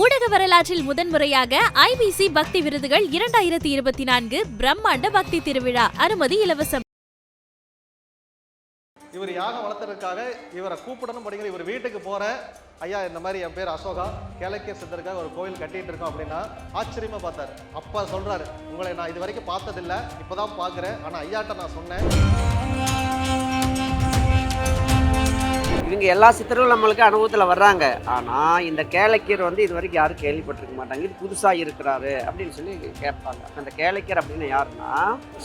ஊடக வரலாற்றில் முதன்முறையாக ஐபிசி பக்தி விருதுகள் இரண்டாயிரத்தி இருபத்தி நான்கு பிரம்மாண்ட பக்தி திருவிழா. அனுமதி இலவசம். இவர் யாகம் வளர்த்துறதுக்காக இவரை கூப்பிடணும் அப்படிங்கிற இவர் வீட்டுக்கு போகிறேன் ஐயா இந்த மாதிரி என் பேர் அசோகா. கேளக்கிய சித்தருக்காக ஒரு கோயில் கட்டிட்டு இருக்கோம் அப்படின்னா ஆச்சரியமா பார்த்தாரு. அப்பா சொல்றாரு உங்களை நான் இது வரைக்கும் இப்போ தான் பார்க்குறேன். ஆனால் ஐயாட்ட நான் சொன்னேன். இவங்க எல்லா சித்தர்களும் நம்மளுக்கு அனுபவத்தில் வர்றாங்க. ஆனால் இந்த கேளக்கியர் வந்து இது வரைக்கும் யாரும் கேள்விப்பட்டிருக்க மாட்டாங்க. இது புதுசாக இருக்கிறாரு அப்படின்னு சொல்லி கேட்பாங்க. அந்த கேளக்கியர் அப்படின்னு யாருன்னா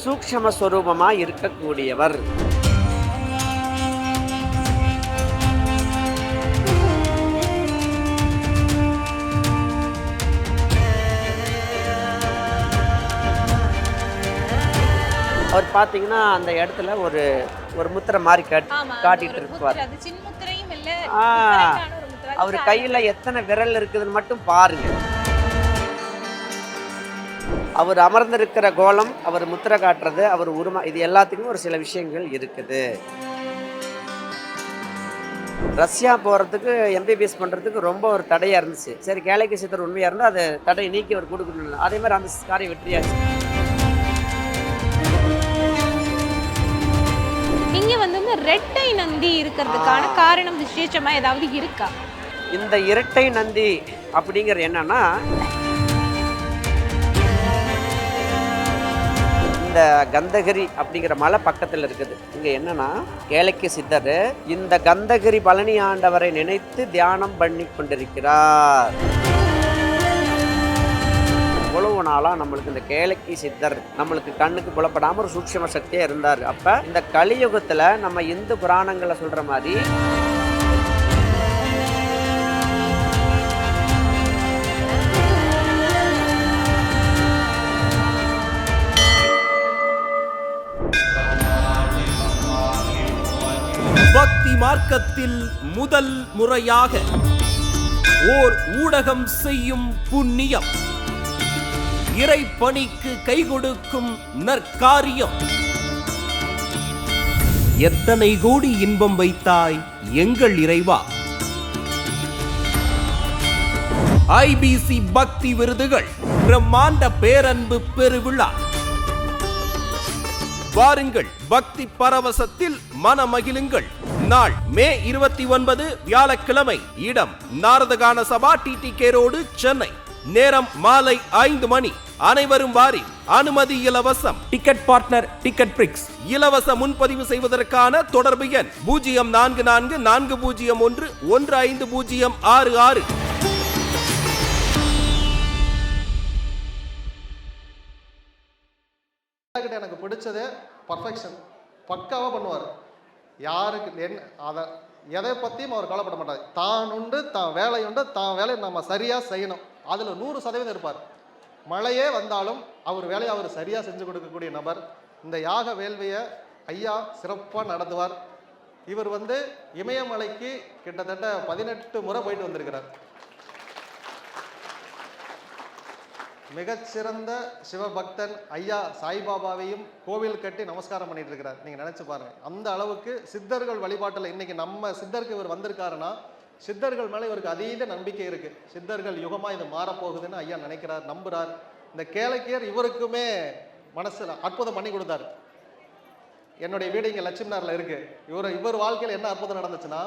சூக்ஷம ஸ்வரூபமாக இருக்கக்கூடியவர். அவர் பார்த்தீங்கன்னா அந்த இடத்துல ஒரு ஒரு முத்திரை மாதிரி காட்டி காட்டிட்டு இருப்பார். அவர் கையில் எத்தனை விரல் இருக்குதுன்னு மட்டும் பாருங்க. அவர் அமர்ந்திருக்கிற கோலம் அவர் முத்திரை காட்டுறது அவர் உருமா இது எல்லாத்துக்கும் ஒரு சில விஷயங்கள் இருக்குது. ரஷ்யா போகிறதுக்கு எம்பிபிஎஸ் பண்ணுறதுக்கு ரொம்ப ஒரு தடையாக இருந்துச்சு. சரி கேளைக்கு சித்தர் உண்மையாக இருந்தால் அது தடையை நீக்கி அவர் கொடுக்கணும் அதே மாதிரி அந்த காரியம் வெற்றியாச்சு. நந்தி இருக்கிறதுக்கான. காரணம் விசேஷமா ஏதாவது இருக்கா? இந்த இரட்டை நந்தி அப்படிங்கிறது என்னன்னா இந்த கந்தகிரி அப்படிங்கிற மலை பக்கத்தில் இருக்குது. இங்கே என்னன்னா கேளக்கிய சித்தர் இந்த கந்தகிரி பழனி ஆண்டவரை நினைத்து தியானம் பண்ணி கொண்டிருக்கிறார் நாளாக நம்மளுக்கு இந்த கேளக்கி சித்தர் நம்மளுக்கு கண்ணுக்கு புலப்படாமல் ஒரு சூட்சம சக்தியாக இருந்தார். அப்போ இந்த கலியுகத்தில் நம்ம இந்து புராணங்களை சொல்கிற மாதிரி பக்தி மார்க்கத்தில் முதல் முறையாக ஓர் ஊடகம் செய்யும் புண்ணியம். இறை பணிக்கு கை கொடுக்கும் நற்காரியம். எத்தனை கோடி இன்பம் வைத்தாய் எங்கள் இறைவா? ஐபிசி பக்தி விருதுகள் பிரம்மாண்ட பேரன்பு பெருவிழா. வாருங்கள் பக்தி பரவசத்தில் மனமகிழுங்கள். நாள் மே இருபத்தி ஒன்பது வியாழக்கிழமை இடம் நாரதகான சபா டிடி ரோடு சென்னை. நேரம் மாலை ஐந்து மணி. அனைவரும் வாரி. அனுமதி இலவசம். டிக்கெட் பார்ட்னர் டிக்கெட் பிரிக்ஸ் இலவச முன்பதிவு செய்வதற்கான தொடர்பு எண் பூஜ்ஜியம் நான்கு நான்கு நான்கு பூஜ்ஜியம் ஒன்று ஒன்று ஐந்து பூஜ்ஜியம் ஆறு ஆறு. கிட்ட எனக்கு பிடிச்சதே பர்ஃபெக்ஷன் பக்காவாக பண்ணுவார். யாருக்கு என்ன அதை எதை பற்றியும் அவர் கவலைப்பட மாட்டார். தான் உண்டு தான் வேலை உண்டு தான் வேலையை நம்ம சரியாக செய்யணும். அதில் நூறு சதவீதம் இருப்பார். மழையே வந்தாலும் அவர் வேலையை அவர் சரியாக செஞ்சு கொடுக்கக்கூடிய நபர். இந்த யாக வேள்வியை ஐயா சிறப்பாக நடத்துவார். இவர் வந்து இமயமலைக்கு கிட்டத்தட்ட பதினெட்டு முறை போயிட்டு வந்திருக்கிறார். மிகச்சிறந்த சிவபக்தன் ஐயா சாய்பாபாவையும் கோவில் கட்டி நமஸ்காரம் பண்ணிட்டு இருக்கிறார். நீங்கள் நினச்சி பாருங்க. அந்த அளவுக்கு சித்தர்கள் வழிபாட்டில் இன்னைக்கு நம்ம சித்தருக்கு இவர் வந்திருக்காருன்னா சித்தர்கள் மேலே இவருக்கு அதீத நம்பிக்கை இருக்கு. சித்தர்கள் யுகமா இது மாறப்போகுதுன்னு ஐயா நினைக்கிறார் நம்புறார். இந்த கேளக்கியர் இவருக்குமே மனசுல அற்புதம் பண்ணி கொடுத்தாரு. என்னுடைய வீடு இங்கே லட்சுமினாரில் இருக்கு. இவர் இவர் வாழ்க்கையில் என்ன அற்புதம் நடந்துச்சுன்னா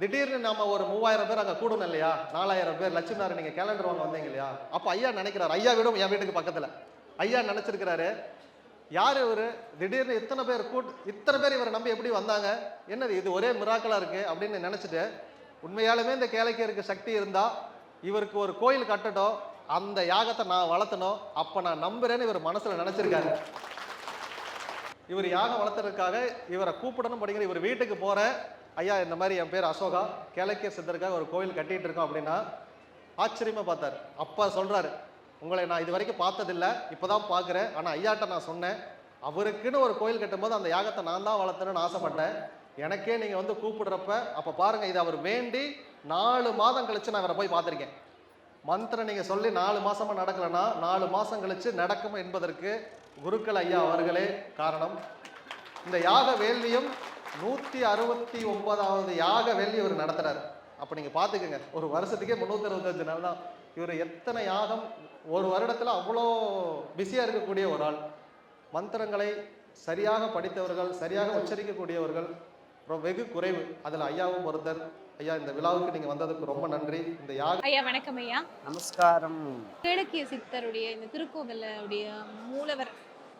திடீர்னு நம்ம ஒரு மூவாயிரம் பேர் அங்கே கூடணும் இல்லையா? நாலாயிரம் பேர் லட்சுமினார் நீங்கள் கேலண்டர் வாங்க வந்தீங்க இல்லையா? அப்போ ஐயா நினைக்கிறார் ஐயா வீடும் என் வீட்டுக்கு பக்கத்தில். ஐயா நினச்சிருக்கிறாரு யார் இவர்? திடீர்னு இத்தனை பேர் கூட்டு இத்தனை பேர் இவரை நம்பி எப்படி வந்தாங்க? என்னது இது ஒரே மிராக்கலாக இருக்கு அப்படின்னு நினச்சிட்டு உண்மையாலுமே இந்த கேளைக்கருக்கு சக்தி இருந்தால் இவருக்கு ஒரு கோயில் கட்டட்டும் அந்த யாகத்தை நான் வளர்த்தணும் அப்போ நான் நம்புறேன்னு இவர் மனசில் நினச்சிருக்காரு. இவர் யாகம் வளர்த்துறதுக்காக இவரை கூப்பிடணும் படிக்கிற இவர் வீட்டுக்கு போகிறேன் ஐயா இந்த மாதிரி என் பேர் அசோகா. கேளக்கிய சித்தருக்காக ஒரு கோயில் கட்டிட்டு இருக்கோம் அப்படின்னா ஆச்சரியமா பார்த்தாரு. அப்பா சொல்றாரு உங்களை நான் இது வரைக்கும் பார்த்ததில்ல இப்போதான் பார்க்குறேன். ஆனால் ஐயாட்ட நான் சொன்னேன் அவருக்குன்னு ஒரு கோயில் கட்டும்போது அந்த யாகத்தை நான் தான் வளர்த்தணும்னு ஆசைப்பட்டேன். எனக்கே நீங்கள் வந்து கூப்பிடுறப்ப அப்போ பாருங்கள் இது அவர் வேண்டி நாலு மாதம் கழித்து நான் அவரை போய் பார்த்துருக்கேன். மந்திரம் நீங்கள் சொல்லி நாலு மாதமாக நடக்கலைன்னா நாலு மாதம் கழித்து நடக்கும் என்பதற்கு குருக்கள் ஐயா அவர்களே காரணம். இந்த யாக வேள்வியும் நூற்றி அறுபத்தி ஒன்பதாவது யாக வேள்வி இவர் நடத்துறாரு. அப்போ நீங்கள் பார்த்துக்கோங்க ஒரு வருஷத்துக்கே முந்நூற்றி அறுபத்தஞ்சு நாள் தான். இவர் எத்தனை யாகம் ஒரு வருடத்தில் அவ்வளோ பிஸியாக இருக்கக்கூடிய ஒரு ஆள். மந்திரங்களை சரியாக படித்தவர்கள் சரியாக உச்சரிக்கக்கூடியவர்கள் வெகு குறைவு. அதில் ஐயாவும் ஒருத்தர் ஐயா இந்த விழாவுக்கு நீங்கள் வந்ததுக்கு ரொம்ப நன்றி. இந்த யாக ஐயா வணக்கம் ஐயா. நமஸ்காரம். கேளக்கிய சித்தருடைய இந்த திருக்கோவிலுடைய மூலவர்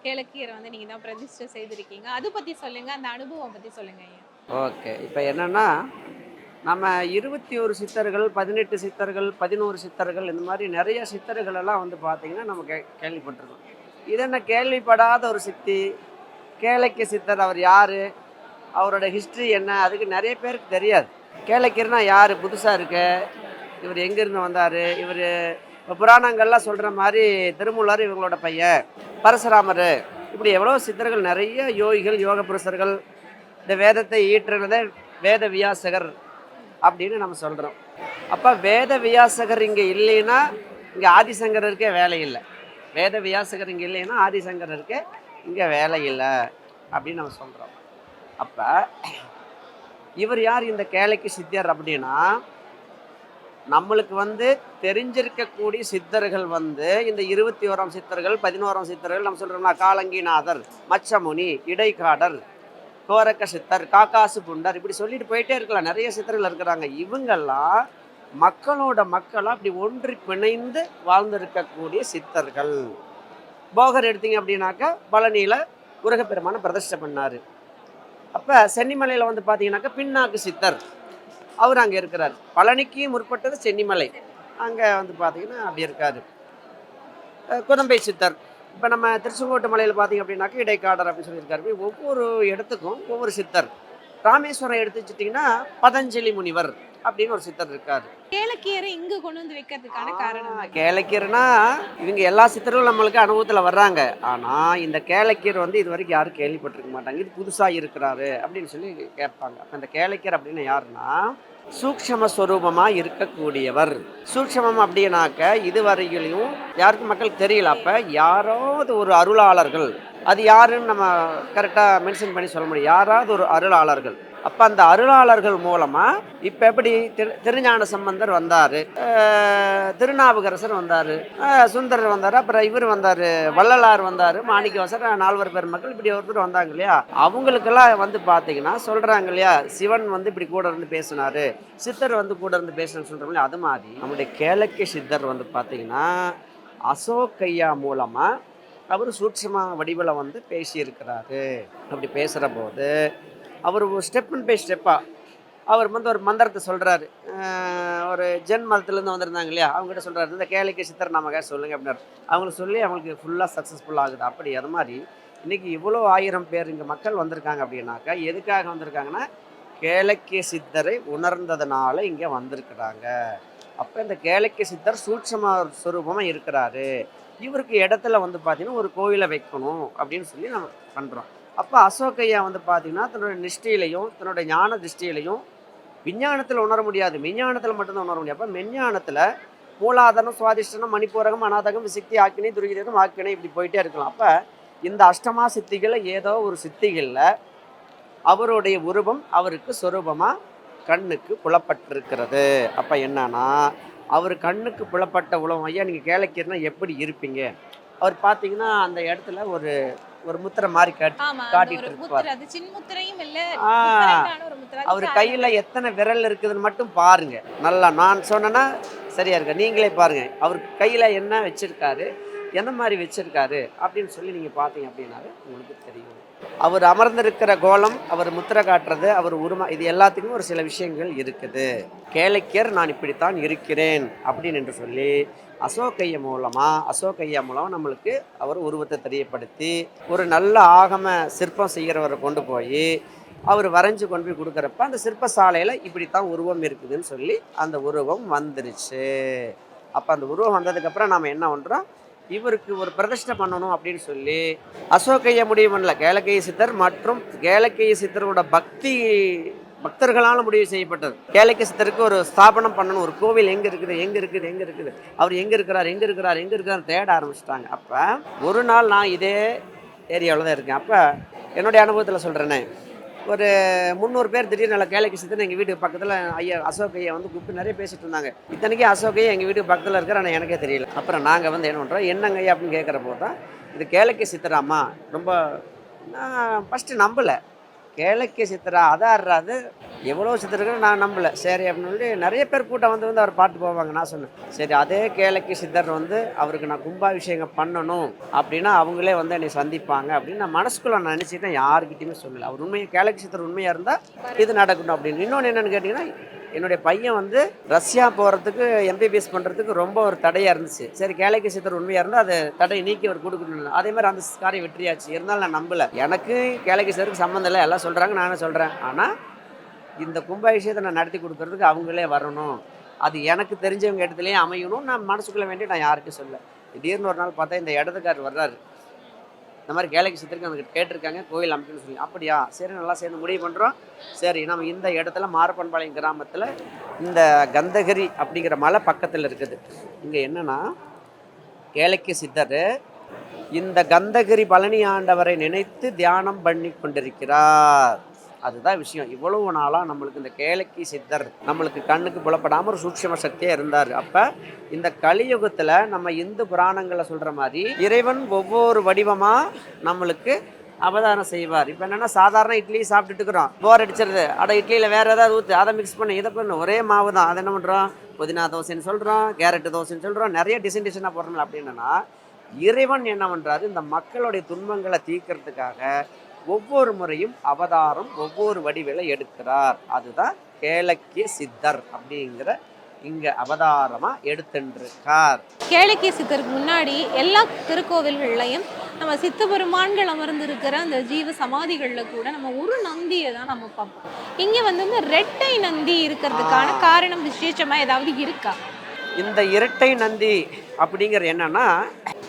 கேளக்கியரை வந்து நீங்க தான் பிரதிஷ்டை செய்திருக்கீங்க. அது பத்தி சொல்லுங்க அந்த அனுபவம் பத்தி சொல்லுங்க ஐயா. ஓகே. இப்போ என்னன்னா நம்ம இருபத்தி ஒரு சித்தர்கள் பதினெட்டு சித்தர்கள் பதினோரு சித்தர்கள் இந்த மாதிரி நிறைய சித்தர்கள் எல்லாம் வந்து பார்த்தீங்கன்னா நம்ம கே கேள்விப்பட்டிருக்கோம். இது என்ன கேள்விப்படாத ஒரு சித்தி? கேளக்கிய சித்தர் அவர் யார்? அவரோட ஹிஸ்ட்ரி என்ன அதுக்கு நிறைய பேருக்கு தெரியாது. கேளக்கியர்னா யார்? புதுசாக இருக்கு. இவர் எங்கேருந்து வந்தார்? இவர் இப்போ புராணங்கள்லாம் சொல்கிற மாதிரி திருமூலர் இவங்களோட பையன். பரசுராமர். இப்படி எவ்வளோ சித்தர்கள் நிறைய யோகிகள் யோக புருஷர்கள் இந்த வேதத்தை ஈற்றுனதே வேத வியாசகர் அப்படின்னு நம்ம சொல்கிறோம் அப்போ வேத வியாசகர் இங்கே இல்லைன்னா இங்கே ஆதிசங்கரருக்கே வேலை இல்லை. வேத வியாசகர் இங்கே இல்லைன்னா ஆதிசங்கரருக்கே இங்கே வேலை இல்லை அப்படின்னு நம்ம சொல்கிறோம் அப்போ இவர் யார் இந்த கேளைக்கு சித்தர் அப்படின்னா நம்மளுக்கு வந்து தெரிஞ்சிருக்கக்கூடிய சித்தர்கள் வந்து இந்த இருபத்தி ஓராம் சித்தர்கள் பதினோராம் சித்தர்கள் நம்ம சொல்கிறோம்னா காலங்கிநாதர் மச்சமுனி இடைக்காடர் கோரக்க சித்தர் காக்காசு புண்டர் இப்படி சொல்லிட்டு போயிட்டே இருக்கலாம். நிறைய சித்தர்கள் இருக்கிறாங்க. இவங்கெல்லாம் மக்களோட மக்களாக அப்படி ஒன்றி பிணைந்து வாழ்ந்திருக்கக்கூடிய சித்தர்கள். போகர் எடுத்தீங்க அப்படின்னாக்கா பழனியில் உரகப்பெருமான பிரதிஷ்டை பண்ணார். அப்போ சென்னிமலையில் வந்து பார்த்தீங்கன்னாக்கா பின்னாக்கு சித்தர். அவர் அங்கே இருக்கிறார். பழனிக்கு முற்பட்டது சென்னிமலை. அங்கே வந்து பார்த்தீங்கன்னா அப்படி இருக்காரு. குதம்பை சித்தர். இப்போ நம்ம திருச்செங்கோட்டு மலையில் பார்த்தீங்க அப்படின்னாக்கா இடைக்காடர் அப்படின்னு சொல்லியிருக்காரு. ஒவ்வொரு இடத்துக்கும் ஒவ்வொரு சித்தர். ராமேஸ்வரம் எடுத்து வச்சுட்டிங்கன்னா பதஞ்சலி முனிவர். அப்படின்னு ஒரு சித்தர் இருக்கார். கேளக்கியரை இங்க கொண்டு வந்து வைக்கிறதுக்கான காரணம் என்ன? கேளக்கீரைனா இவங்க எல்லா சித்தர்களும் நம்மளுக்கு அனுபவத்தில் வர்றாங்க. ஆனால் இந்த கேளக்கீரை வந்து இது வரைக்கும் யாரும் கேள்விப்பட்டிருக்க மாட்டாங்க. இது புதுசாக இருக்கிறாரு அப்படின்னு சொல்லி கேட்பாங்க. அப்போ இந்த கேளக்கீரை அப்படின்னு யாருன்னா சூக்ஷம ஸ்வரூபமாக இருக்கக்கூடியவர். சூக்ஷமம் அப்படின்னாக்க இதுவரையிலையும் யாருக்கும் மக்களுக்கு தெரியல. அப்போ யாராவது ஒரு அருளாளர்கள் அது யாருன்னு நம்ம கரெக்டாக மென்ஷன் பண்ணி சொல்ல முடியும். யாராவது ஒரு அருளாளர்கள் அப்போ அந்த அருளாளர்கள் மூலமாக இப்போ எப்படி திரு திருஞான சம்பந்தர் வந்தார் திருநாவுக்கரசர் வந்தார் சுந்தரர் வந்தார் அப்புறம் இவர் வந்தார் வள்ளலார் வந்தார் மாணிக்கவாசர் நால்வர் பெருமக்கள் இப்படி ஒருத்தர் வந்தாங்க இல்லையா? அவங்களுக்கெல்லாம் வந்து பார்த்தீங்கன்னா சொல்கிறாங்க இல்லையா சிவன் வந்து இப்படி கூட இருந்து பேசினார் சித்தர் வந்து கூட இருந்து பேசணும்னு சொல்கிறோம் அது மாதிரி. நம்முடைய கேளக்கிய சித்தர் வந்து பார்த்தீங்கன்னா அசோக்கையா மூலமாக அவர் சூட்சமாக வடிவில் வந்து பேசியிருக்கிறாரு. அப்படி பேசுகிற போது அவர் ஒரு ஸ்டெப் பை ஸ்டெப்பாக அவர் வந்து ஒரு மந்திரத்தை சொல்கிறாரு ஒரு ஜென் மதத்துலேருந்து வந்திருந்தாங்க இல்லையா? அவங்ககிட்ட சொல்கிறாரு இந்த கேளிக்கை சித்தர் நமக்காக சொல்லுங்கள் அப்படின்னாரு. அவங்களுக்கு சொல்லி அவங்களுக்கு ஃபுல்லாக சக்ஸஸ்ஃபுல் ஆகுது. அப்படி அது மாதிரி இன்றைக்கி இவ்வளோ ஆயிரம் பேர் இங்கே மக்கள் வந்திருக்காங்க அப்படின்னாக்கா எதுக்காக வந்திருக்காங்கன்னா கேளக்கிய சித்தரை உணர்ந்ததுனால இங்கே வந்திருக்கிறாங்க. அப்போ இந்த கேளக்கிய சித்தர் சூட்சம சுரூபமாக இருக்கிறாரு. இவருக்கு இடத்துல வந்து பார்த்தீங்கன்னா ஒரு கோயிலை வைக்கணும் அப்படின்னு சொல்லி நம்ம பண்ணுறோம் அப்போ அசோகையா வந்து பார்த்தீங்கன்னா தன்னோட நிஷ்டையிலையும் தன்னோட ஞான திருஷ்டியிலையும் விஞ்ஞானத்தில் உணர முடியாது. விஞ்ஞானத்தில் மட்டும்தான் உணர முடியும். அப்போ மெஞ்ஞானத்தில் மூலாதாரம் சுவாதிஷ்டனம் மணிப்பூரகம் அநாதகம் சித்தி ஆக்கினை துருகிதகம் ஆக்கினை இப்படி போயிட்டே இருக்கலாம். அப்போ இந்த அஷ்டமா சித்திகளை ஏதோ ஒரு சித்திகளில் அவருடைய உருவம் அவருக்கு சொரூபமாக கண்ணுக்கு புலப்பட்டிருக்கிறது. அப்போ என்னன்னா அவர் கண்ணுக்கு புலப்பட்ட உலகம். ஐயா நீங்கள் கேளக்கீர்னா எப்படி இருப்பீங்க? அவர் பார்த்தீங்கன்னா அந்த இடத்துல ஒரு ஒரு முத்திரை மாதிரி காட்டிட்டு இருப்பார். அவர் கையில் எத்தனை விரல் இருக்குதுன்னு மட்டும் பாருங்க. நல்லா நான் சொன்னேன்னா சரியா இருக்கு நீங்களே பாருங்க. அவர் கையில் என்ன வச்சிருக்காரு எந்த மாதிரி வச்சிருக்காரு அப்படின்னு சொல்லி நீங்கள் பார்த்தீங்க அப்படின்னாவே உங்களுக்கு தெரியும். அவர் அமர்ந்திருக்கிற கோலம் அவர் முத்திரை காட்டுறது அவர் உருமா இது எல்லாத்துக்குமே ஒரு சில விஷயங்கள் இருக்குது. கேளைக்கியர் நான் இப்படித்தான் இருக்கிறேன் அப்படின்னு என்று சொல்லி அசோகையா மூலமாக அசோகையா மூலம் நம்மளுக்கு அவர் உருவத்தை தெரியப்படுத்தி ஒரு நல்ல ஆகம சிற்பம் செய்கிறவரை கொண்டு போய் அவர் வரைஞ்சு கொண்டு போய் கொடுக்குறப்ப அந்த சிற்பசாலையில் இப்படித்தான் உருவம் இருக்குதுன்னு சொல்லி அந்த உருவம் வந்துருச்சு. அப்போ அந்த உருவம் வந்ததுக்கப்புறம் நாம் என்ன பண்ணுறோம் இவருக்கு ஒரு பிரதிஷ்டை பண்ணணும் அப்படின்னு சொல்லி அசோகைய முடிவு பண்ணல கேளக்கைய சித்தர் மற்றும் கேளக்கைய சித்தரோட பக்தி பக்தர்களால் முடிவு செய்யப்பட்டது. கேளைக்கு சித்தருக்கு ஒரு ஸ்தாபனம் பண்ணணும். ஒரு கோவில் எங்கே இருக்குது எங்கே இருக்குது எங்கே இருக்குது? அவர் எங்கே இருக்கிறார் எங்கே இருக்கிறார் எங்கே இருக்கிறார் தேட ஆரம்பிச்சிட்டாங்க. அப்போ ஒரு நாள் நான் இதே ஏரியாவில் தான் இருக்கேன். அப்போ என்னுடைய அனுபவத்தில் சொல்கிறேனே ஒரு முந்நூறு பேர் திடீர்னு நல்லா கேளைக்கு சித்தன் எங்கள் வீட்டுக்கு பக்கத்தில் ஐயா அசோக் ஐயா வந்து கூப்பிட்டு நிறைய பேசிட்டு இருந்தாங்க. இத்தனைக்கும் அசோக் ஐயா எங்கள் வீட்டுக்கு பக்கத்தில் இருக்கிற ஆனால் எனக்கே தெரியல. அப்புறம் நாங்கள் வந்து என்ன பண்ணுறோம் என்னங்க ஐயா அப்படின்னு கேட்குறப்போ தான் இது கேளைக்கு சித்தராமா ரொம்ப நான் ஃபஸ்ட்டு நம்பலை. கேளைக்கு சித்தரா அதான் அது எவ்வளோ சித்தர்கள் நான் நம்பலை. சரி அப்படின்னு சொல்லி நிறைய பேர் கூட்டம் வந்து வந்து அவர் பாட்டு போவாங்க நான் சொன்னேன். சரி அதே கேளக்கிய சித்தர் வந்து அவருக்கு நான் கும்பாபிஷேகம் பண்ணணும் அப்படின்னா அவங்களே வந்து என்னை சந்திப்பாங்க அப்படின்னு நான் மனசுக்குள்ள நான் நினச்சிட்டேன் யாருக்கிட்டையுமே சொல்லலை. அவர் உண்மையை கேளைக்கு சித்தர் உண்மையாக இருந்தால் இது நடக்கணும் அப்படின்னு. இன்னொன்று என்னென்னு கேட்டிங்கன்னா என்னுடைய பையன் வந்து ரஷ்யா போகிறதுக்கு எம்பிபிஎஸ் பண்ணுறதுக்கு ரொம்ப ஒரு தடையாக இருந்துச்சு. சரி கேளைக்கு சித்தர் உண்மையாக இருந்தால் அது தடையை நீக்கி அவர் கொடுக்கணும் அதே மாதிரி அந்த காரியம் வெற்றியாச்சு. இருந்தாலும் நான் நம்பலை. எனக்கு கேளைக்கு சித்தருக்கு சம்மந்தம் இல்லை. எல்லாம் சொல்கிறாங்க நானும் சொல்கிறேன் ஆனால் இந்த கும்பாபிஷேகத்தை நான் நடத்தி கொடுக்கறதுக்கு அவங்களே வரணும். அது எனக்கு தெரிஞ்சவங்க இடத்துலையும் அமையணும் நான் மனசுக்குள்ள வேண்டி நான் யாருக்கும் சொல்ல திடீர்னு ஒரு நாள் பார்த்தா இந்த இடத்துக்கார் வர்றாரு. இந்த மாதிரி கேளைக்கு சித்திருக்கு அவங்க கேட்டிருக்காங்க கோயில் அமைக்கணும்னு சொல்லி. அப்படியா? சரி நல்லா சேர்ந்து முடிவு பண்ணுறோம் சரி நம்ம இந்த இடத்துல மாரப்பன்பாளையம் கிராமத்தில் இந்த கந்தகிரி அப்படிங்கிற மலை பக்கத்தில் இருக்குது. இங்கே என்னென்னா கேலக்கி சித்தர் இந்த கந்தகிரி பழனி ஆண்டவரை நினைத்து தியானம் பண்ணி கொண்டிருக்கிறார். அதுதான் விஷயம். இவ்வளவு நாளாக நம்மளுக்கு இந்த கேளைக்கு சித்தர் நம்மளுக்கு கண்ணுக்கு புலப்படாமல் ஒரு சூட்சம சக்தியாக இருந்தார். அப்போ இந்த கலியுகத்தில் நம்ம இந்து புராணங்களை சொல்கிற மாதிரி இறைவன் ஒவ்வொரு வடிவமாக நம்மளுக்கு அவதாரம் செய்வார். இப்போ என்னென்னா சாதாரண இட்லி சாப்பிட்டுட்டு இருக்கிறோம். போர் அடிச்சிருது. அட இட்லியில் வேறு ஏதாவது ஊற்று அதை மிக்ஸ் பண்ணி இதை பண்ணு. ஒரே மாவு தான் அதை என்ன பண்ணுறோம் புதினா தோசைன்னு சொல்கிறோம் கேரட்டு தோசைன்னு சொல்கிறோம் நிறைய டிசைன் டிசைனாக போடுறோம்ல அப்படின்னா இறைவன் என்ன பண்ணுறாரு இந்த மக்களுடைய துன்பங்களை தீர்க்கறதுக்காக ஒவ்வொரு முறையும் அவதாரம் ஒவ்வொரு வடிவில் எடுக்கிறார். அதுதான் கேளக்கிய சித்தர் அப்படிங்கிற இங்க அவதாரமா எடுத்துருக்கார் கேளக்கிய சித்தருக்கு முன்னாடி எல்லா திருக்கோவில்கள்லையும் நம்ம சித்த பெருமான்கள் அமர்ந்திருக்கிற அந்த ஜீவ சமாதிகளில் கூட நம்ம ஒரு நந்தியை தான் நம்ம பார்ப்போம். இங்கே வந்து இந்த ரெட்டை நந்தி இருக்கிறதுக்கான. காரணம் விசேஷமா ஏதாவது இருக்கா? இந்த இரட்டை நந்தி அப்படிங்கிற என்னன்னா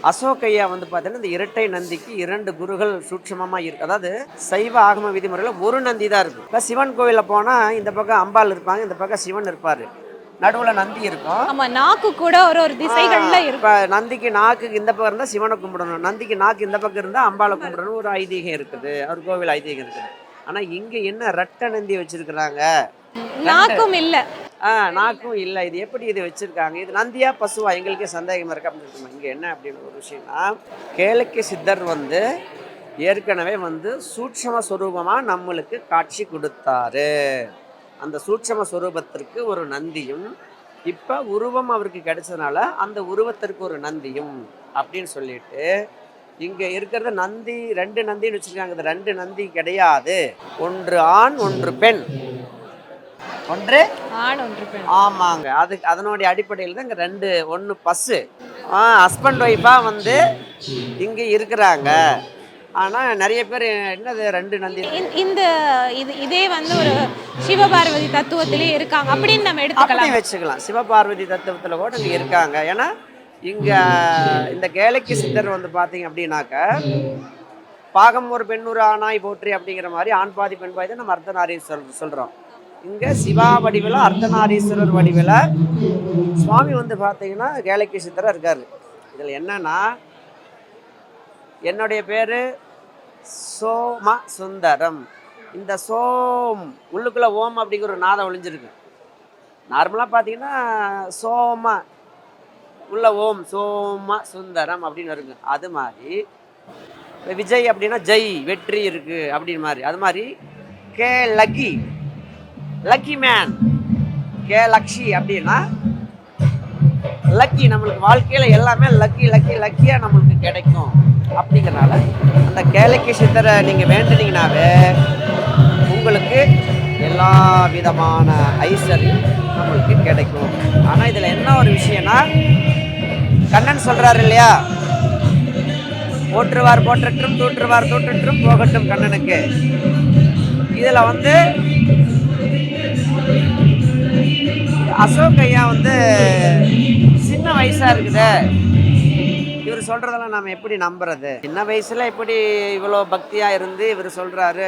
அசோகையா வந்து பார்த்தீங்கன்னா இந்த இரட்டை நந்திக்கு இரண்டு குருகள் சூட்சமமாக இருக்கு. அதாவது சைவ ஆகம விதிமுறையில் ஒரு நந்தி தான் இருக்கும் இப்போ சிவன் கோவிலில் போனால் இந்த பக்கம் அம்பாள் இருப்பாங்க இந்த பக்கம் சிவன் இருப்பார். நடுவில் நந்தி இருக்கும். ஆமா நாக்கு கூட ஒரு ஒரு திசைகள்ல இருக்கும். நந்திக்கு நாக்கு இந்த பக்கம் இருந்தால் சிவனை கும்பிடணும். நந்திக்கு நாக்கு இந்த பக்கம் இருந்தால் அம்பாளை கும்பிடணும். ஒரு ஐதீகம் இருக்குது. ஒரு கோவில் ஐதீகம் இருக்குது. ஆனால் இங்கே என்ன ரெட்டை நந்தி வச்சிருக்கிறாங்க? நாக்கும் இல்ல. நாக்கும் இல்லை. இது எப்படி இது வச்சுருக்காங்க? இது நந்தியா பசுவா எங்களுக்கே சந்தேகம் இருக்கு அப்படின்னு இங்கே என்ன அப்படின்னு ஒரு விஷயம்னா கேளக்கிய சித்தர் வந்து ஏற்கனவே வந்து சூட்சம சுரூபமாக நம்மளுக்கு காட்சி கொடுத்தாரு. அந்த சூட்சம சுரூபத்திற்கு ஒரு நந்தியும் இப்போ உருவம் அவருக்கு கிடைச்சதுனால அந்த உருவத்திற்கு ஒரு நந்தியும் அப்படின்னு சொல்லிட்டு இங்கே இருக்கிறது நந்தி ரெண்டு நந்தின்னு வச்சுருக்காங்க. இந்த ரெண்டு நந்தி கிடையாது. ஒன்று ஆண் ஒன்று பெண். ஒன்று? ஆண் ஒன்று பெண். ஆமாங்க. அதுக்கு அதனுடைய அடிப்படையில் தான் இங்கே ரெண்டு ஒன்று பஸ்ஸு. ஹஸ்பண்ட் ஒய்ஃபாக வந்து இங்கே இருக்கிறாங்க. ஆனால் நிறைய பேர் என்னது ரெண்டு நந்தி இந்த- இது இதே வந்து ஒரு சிவபார்வதி தத்துவத்திலே இருக்காங்க. அப்படின்னு நம்ம எடுத்துக்கலாம். வச்சுக்கலாம். சிவபார்வதி தத்துவத்தில் கூட இங்கே இருக்காங்க. ஏன்னா இங்கே இந்த கேளைக்கு சித்தர் வந்து பார்த்தீங்க அப்படின்னாக்க பாகம் ஒரு பெண் ஒரு ஆணாய் போற்றி அப்படிங்கிற மாதிரி ஆண் பாதி பெண் பாதி நம்ம அர்த்தநாரீஸ்வரர் சொல்கிறோம் இங்கே சிவா வடிவில் அர்த்தநாரீஸ்வரர் வடிவில் சுவாமி வந்து பார்த்தீங்கன்னா கேலக்கி சித்தராக இருக்கார். இதில் என்னன்னா என்னுடைய பேர் சோம சுந்தரம் இந்த சோம் உள்ளுக்குள்ளே ஓம் அப்படிங்கிற ஒரு நாதம் ஒழிஞ்சிருக்கு நார்மலாக பார்த்தீங்கன்னா சோம உள்ள ஓம் சோம சுந்தரம் அப்படின்னு இருக்கு அது மாதிரி விஜய் அப்படின்னா ஜெய் வெற்றி இருக்குது அப்படின்னு மாதிரி. அது மாதிரி K lucky lucky man K Lakshi அப்படின்னா லக்கி நம்மளுக்கு வாழ்க்கையில் எல்லாமே லக்கி லக்கி லக்கியாக நம்மளுக்கு கிடைக்கும். அப்படிங்கிறனால அந்த கேலக்கி சித்தரை நீங்கள் வேண்டுனீங்கனாவே உங்களுக்கு எல்லா விதமான ஐஸ்வர்யம் நம்மளுக்கு கிடைக்கும். ஆனால் இதில் என்ன ஒரு விஷயம்னா கண்ணன் சொல்கிறாரு இல்லையா? போற்றுவார் போற்றட்டும் தூற்றுவார் தூற்றுட்டும் போகட்டும் கண்ணனுக்கு. இதில் வந்து அசோக் ஐயா வந்து சின்ன வயசா இருக்குது. இவர் சொல்றதெல்லாம் நாம எப்படி நம்புறது? சின்ன வயசுல எப்படி இவ்வளோ பக்தியா இருந்து இவர் சொல்றாரு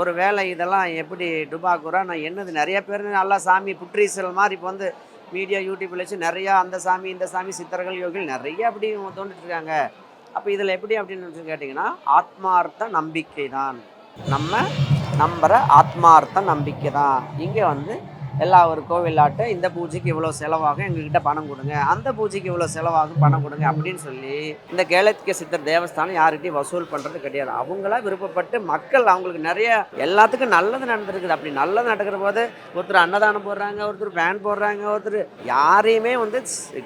ஒரு வேலை இதெல்லாம் எப்படி டுபாக்குறா நான் என்னது நிறைய பேர் நல்லா சாமி புற்றீசல் மாதிரி இப்போ வந்து மீடியா யூடியூப்ல வச்சு நிறையா அந்த சாமி இந்த சாமி சித்தர்கள் யோகிகள் நிறைய அப்படி தோண்டிட்டு இருக்காங்க அப்போ இதில் எப்படி அப்படின்னு சொல்லி கேட்டிங்கன்னா ஆத்மார்த்த நம்பிக்கை தான் நம்ம நம்புற ஆத்மார்த்த நம்பிக்கை தான் இங்கே வந்து எல்லா ஒரு கோவிலாட்ட இந்த பூஜைக்கு இவ்வளோ செலவாகும் எங்ககிட்ட பணம் கொடுங்க. அந்த பூஜைக்கு இவ்வளோ செலவாகும் பணம் கொடுங்க அப்படின்னு சொல்லி இந்த கேளத்திய சித்தர் தேவஸ்தானம் யார்கிட்டையும் வசூல் பண்ணுறது கிடையாது. அவங்களா விருப்பப்பட்டு மக்கள் அவங்களுக்கு நிறைய எல்லாத்துக்கும் நல்லது நடந்திருக்குது. அப்படி நல்லது நடக்கிற போது ஒருத்தர் அன்னதானம் போடுறாங்க ஒருத்தர் பேன் போடுறாங்க ஒருத்தர் யாரையுமே வந்து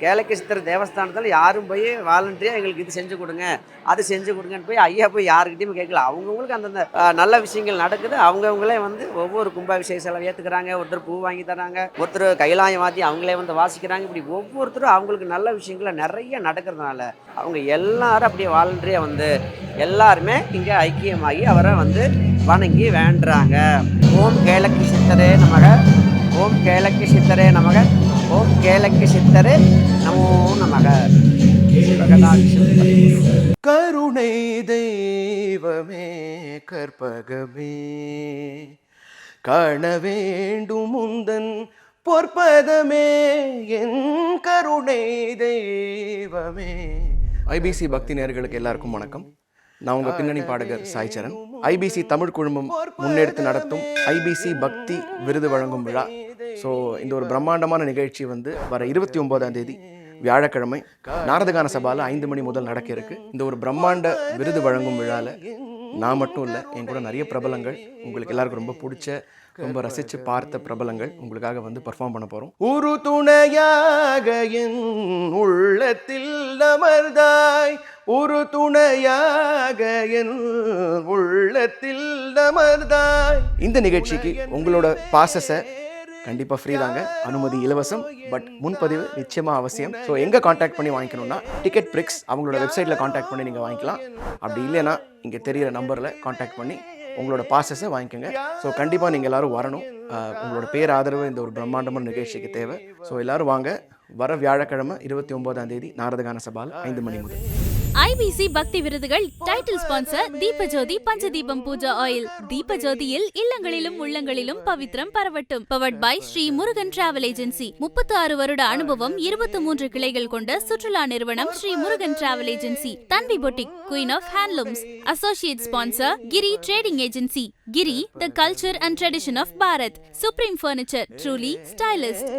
கேளக்கிய சித்தர் தேவஸ்தானத்தில் யாரும் போய் வாலண்டியாக எங்களுக்கு இது செஞ்சு கொடுங்க அது செஞ்சு கொடுங்கன்னு போய் ஐயா போய் யாருக்கிட்டையும் கேட்கல. அவங்கவுங்களுக்கு அந்தந்த நல்ல விஷயங்கள் நடக்குது. அவங்கவுங்களே வந்து ஒவ்வொரு கும்பாபிஷேக செலவு ஏற்றுக்கிறாங்க ஒருத்தர் பூ வாங்கி தராங்க. ஒருத்தர் கைலாயம் மாற்றி அவங்களே வந்து வாசிக்கிறாங்க. இப்படி ஒவ்வொருத்தரும் அவங்களுக்கு நல்ல விஷயங்களை நிறைய நடக்கிறதுனால அவங்க எல்லாரும் அப்படியே வாலண்டரியாக வந்து எல்லாருமே இங்கே ஐக்கியமாகி அவரை வந்து வணங்கி வேண்டுறாங்க. ஓம் கேளக்கி சித்தரே நமக. ஓம் கேளக்கி சித்தரே நமக. ஓம் கேளக்கி சித்தரே நமோ நமக. கருணை தெய்வமே கற்பகமே. காண வேண்டும் முந்தன் பொற்பதமே என் கருணை தெய்வமே. ஐபிசி பக்தி நேர்களுக்கு எல்லாருக்கும் வணக்கம். நான் உங்கள் பின்னணி பாடகர் சாய்ச்சரன் ஐபிசி தமிழ் குழுமம் முன்னெடுத்து நடத்தும் ஐபிசி பக்தி விருது வழங்கும் விழா. ஸோ இந்த ஒரு பிரம்மாண்டமான நிகழ்ச்சி வந்து வர இருபத்தி ஒம்போதாம் தேதி வியாழக்கிழமை நாரதகான சபாவில் ஐந்து மணி முதல் நடக்க இருக்கு. இந்த ஒரு பிரம்மாண்ட விருது வழங்கும் விழால நான் மட்டும் இல்லை என் கூட நிறைய பிரபலங்கள் உங்களுக்கு எல்லாருக்கும் ரொம்ப பிடிச்ச ரொம்ப ரசித்து பார்த்த பிரபலங்கள் உங்களுக்காக வந்து பர்ஃபார்ம் பண்ண போகிறோம் ஒரு துணையாக என் உள்ளத்தில் அமர்ந்தாய். ஒரு துணையாக என் உள்ளத்தில் அமர்ந்தாய். இந்த நிகழ்ச்சிக்கு உங்களோட பாசஸை கண்டிப்பாக ஃப்ரீ தாங்க. அனுமதி இலவசம். பட் முன்பதிவு நிச்சயமாக அவசியம். ஸோ எங்கே காண்டாக்ட் பண்ணி வாங்கிக்கணும்னா டிக்கெட் பிரிக்ஸ் அவங்களோட வெப்சைட்டில் காண்டாக்ட் பண்ணி நீங்கள் வாங்கிக்கலாம். அப்படி இல்லைன்னா இங்கே தெரியிற நம்பரில் காண்டாக்ட் பண்ணி உங்களோட பாசஸை வாங்கிக்கோங்க. ஸோ கண்டிப்பாக நீங்கள் எல்லாரும் வரணும். உங்களோட பேர் ஆதரவு இந்த ஒரு பிரம்மாண்டமான நிகழ்ச்சிக்கு தேவை. ஸோ எல்லாரும் வாங்க. வர வியாழக்கிழமை இருபத்தி ஒன்பதாம் தேதி நாரதகான சபால் ஐந்து மணி முதல். ஐபிசி பக்தி விருதுகள் title sponsor Deepajothi Panchadeepam Pooja oil தீபஜோதியில் இல்லங்களிலும் உள்ளங்களிலும் பவித்ரம் பரவட்டும். Powered by Sri Murugan travel agency முப்பத்தி ஆறு வருட அனுபவம் இருபத்தி மூன்று கிளைகள் கொண்ட சுற்றுலா நிறுவனம் Sri Murugan travel agency Tanvi boutique queen of handlooms associate sponsor Giri trading agency Giri the culture and tradition of Bharat supreme furniture truly stylist